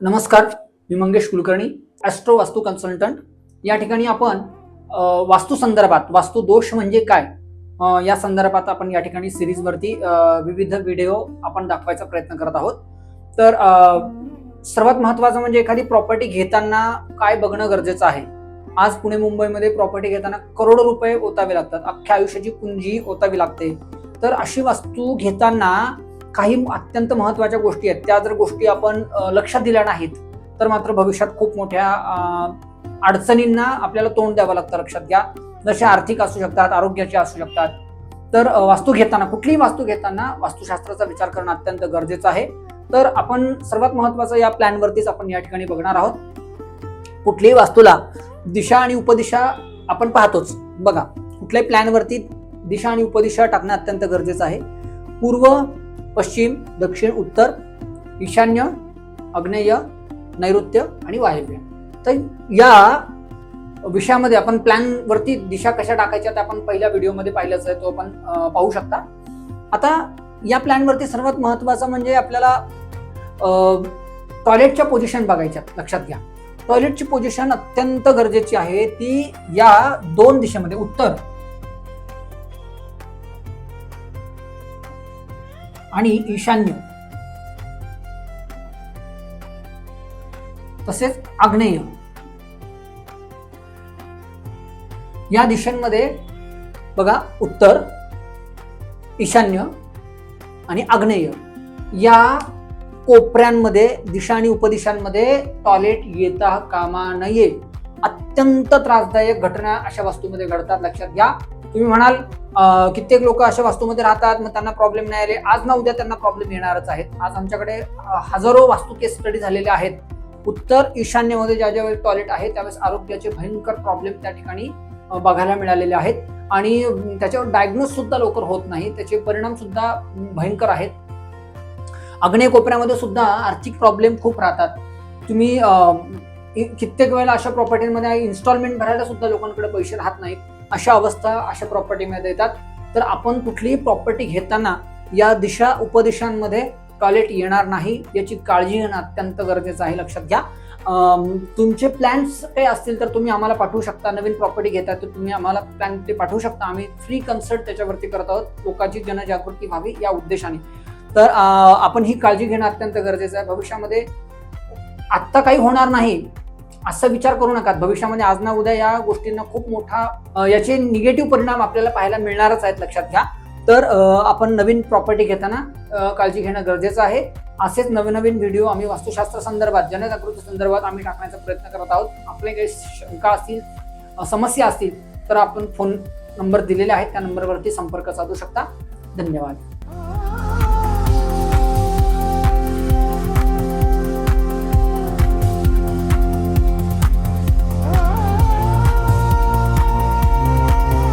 नमस्कार मी Mangesh Kulkarni astro vastu consultant या ठिकाणी आपण वास्तू संदर्भात वास्तू दोष म्हणजे काय? या संदर्भात आपण या ठिकाणी सिरीजवरती विविध व्हिडिओ आपण दाखवायचा प्रयत्न करत आहोत. तर सर्वात महत्वाचं म्हणजे एखादी प्रॉपर्टी घेताना काय बघणं गरजेचं आहे? आज पुणे मुंबईमध्ये प्रॉपर्टी घेताना करोडो रुपये ओतावे लागतात. अख्ख्या आयुष्याची पुंजी ओतावी लागते. तर अशी वास्तू घेताना काही अत्यंत महत्त्वाच्या गोष्टी आहेत. त्या जर गोष्टी आपण लक्षात दिल्या नाहीत तर मात्र भविष्यात खूप मोठ्या अडचणींना आपल्याला तोंड द्यावं लागतं लक्षात घ्या. जसे आर्थिक असू शकतात आरोग्याचे असू शकतात तर वास्तू घेताना कुठलीही वास्तू घेताना वास्तुशास्त्राचा विचार करणं अत्यंत गरजेचं आहे. तर आपण सर्वात महत्वाचं या प्लॅनवरतीच आपण या ठिकाणी बघणार आहोत. कुठल्याही वास्तूला दिशा आणि उपदिशा आपण पाहतोच. बघा कुठल्याही प्लॅनवरती दिशा आणि उपदिशा टाकणं अत्यंत गरजेचं आहे. पूर्व पश्चिम दक्षिण उत्तर ईशान्य आग्नेय नैऋत्य आणि वायव्य. तर या विषयामध्ये आपण प्लॅनवरती दिशा कशा टाकायच्या त्या आपण पहिल्या व्हिडिओमध्ये पाहिल्याच आहे तो आपण पाहू शकता. आता या प्लॅनवरती सर्वात महत्वाचं म्हणजे आपल्याला टॉयलेटच्या पोझिशन बघायच्या लक्षात घ्या. टॉयलेटची पोझिशन अत्यंत गरजेची आहे ती या दोन दिशेमध्ये उत्तर. आणि ईशान्य. तसेच आग्नेय. या दिशांमध्ये बघा उत्तर ईशान्य आणि आग्नेय. या कोपऱ्यांमध्ये दिशा आणि उपदिशांमध्ये टॉयलेट येता कामा नये. अत्यंत त्रासदायक घटना अशा वस्तूमध्ये घडतात लक्षात घ्या. तुम्ही म्हणाल कित्येक लोक अशा वास्तूमध्ये राहतात मग त्यांना प्रॉब्लेम नाही आले. आज ना उद्या त्यांना प्रॉब्लेम येणारच आहेत. आज आमच्याकडे हजारो वास्तू केस स्टडी झालेले आहेत. उत्तर ईशान्यमध्ये ज्या ज्या वेळेस टॉयलेट आहे त्यावेळेस आरोग्याचे भयंकर प्रॉब्लेम त्या ठिकाणी बघायला मिळालेले आहेत. आणि त्याच्यावर डायग्नोस सुद्धा लवकर होत नाही. त्याचे परिणाम सुद्धा भयंकर आहेत. आग्नेय कोपऱ्यामध्ये सुद्धा आर्थिक प्रॉब्लेम खूप राहतात. तुम्ही कित्येक वेळेला अशा प्रॉपर्टीमध्ये इन्स्टॉलमेंट भरायला सुद्धा लोकांकडे पैसे राहत नाहीत. अशा अवस्था अशा प्रॉपर्टीमध्ये येतात. तर आपण कुठलीही प्रॉपर्टी घेताना या दिशा उपदिशांमध्ये टॉयलेट येणार नाही याची काळजी घेणं अत्यंत गरजेचं आहे लक्षात घ्या. तुमचे प्लॅन्स काही असतील तर तुम्ही आम्हाला पाठवू शकता. नवीन प्रॉपर्टी घेता तर तुम्ही आम्हाला प्लॅन ते पाठवू शकता. आम्ही फ्री कन्सल्ट त्याच्यावरती करत आहोत. लोकांची जनजागृती व्हावी या उद्देशाने. तर आपण ही काळजी घेणं अत्यंत गरजेचं आहे. भविष्यामध्ये आत्ता काही होणार नाही. असा विचार करू नका. भविष्यामध्ये आज ना उद्या या गोष्टींना खूप मोठा याचे निगेटिव्ह परिणाम आपल्याला पाहायला मिळणारच आहेत लक्षात घ्या. तर आपण नवीन प्रॉपर्टी घेताना काळजी घेणं गरजेचं आहे. असेच नवीन नवीन व्हिडिओ आम्ही वास्तुशास्त्र संदर्भात जनजागृती संदर्भात आम्ही टाकण्याचा प्रयत्न करत आहोत. आपले काही शंका असतील समस्या असतील तर आपण फोन नंबर दिलेले आहेत. त्या नंबरवरती संपर्क साधू शकता. धन्यवाद.